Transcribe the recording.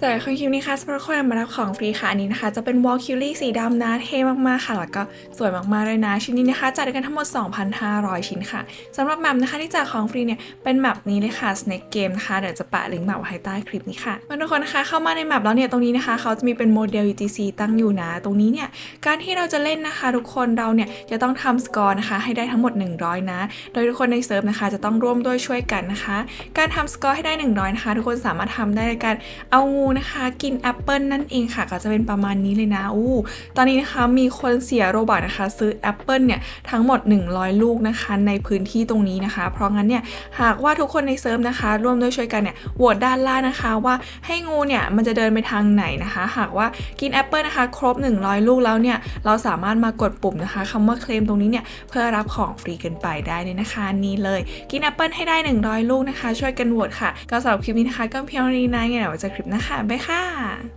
สำหรับคลิปนี้ค่ะสำหรับคนมารับของฟรีค่ะอันนี้นะคะ จะเป็นวอลคิวลี่สีดำนะเท่มากๆค่ะ แล้วก็สวยมากๆเลยนะ ชิ้นนี้นะคะจัดกันทั้งหมด 2,500 ชิ้นค่ะสำหรับแมปนะคะที่แจกของฟรีเนี่ยเป็นแมปนี้เลยค่ะ Snake Game นะคะเดี๋ยวจะปะลิงก์แมปไว้ใต้คลิปนี้ค่ะมื่อทุกคนนะคะเข้ามาในแมปแล้วเนี่ยตรงนี้นะคะเขาจะมีเป็นโมเดล UTC ตั้งอยู่นะ ตรงนี้เนี่ยการที่เราจะเล่นนะคะ ทุกคนเราเนี่ยจะต้องทำสกอร์นะคะให้ได้ทั้งหมด 100 นะ โดยทุกคนในเซิร์ฟนะคะจะต้องร่วมด้วยช่วยกันนะคะ การทำสกอร์ให้ได้ 100นะคะทุกคนสามารถทำได้ในการเอางูนะคะกินแอปเปิลนั่นเองค่ะ ก็จะเป็นประมาณนี้เลยนะอู้ตอนนี้นะคะมีคนเสียโรบอทนะคะ ซื้อแอปเปิลเนี่ยทั้งหมด 100 ลูกนะคะในพื้นที่ตรงนี้นะคะ เพราะงั้นเนี่ยหากว่าทุกคนในเซิร์ฟนะคะ ร่วมด้วยช่วยกันเนี่ยโหวตด้านล่างนะคะว่าให้งูเนี่ยมันจะเดินไปทางไหนนะคะ หากว่ากินแอปเปิลนะคะ ครบ 100 ลูกแล้วเนี่ยเราสามารถมากดปุ่มนะคะคำว่าเคลมตรงนี้เนี่ยเพื่อรับของฟรีกันไปได้เลยนะคะนี่เลยกินแอปเปิลให้ได้ 100 ลูกนะคะ ช่วยกันโหวตค่ะก็สำหรับคลิปนี้นะคะก็เพียงเท่านี้นะงั้นเดี๋ยวไว้เจอคลิปหนะคะไปค่ะ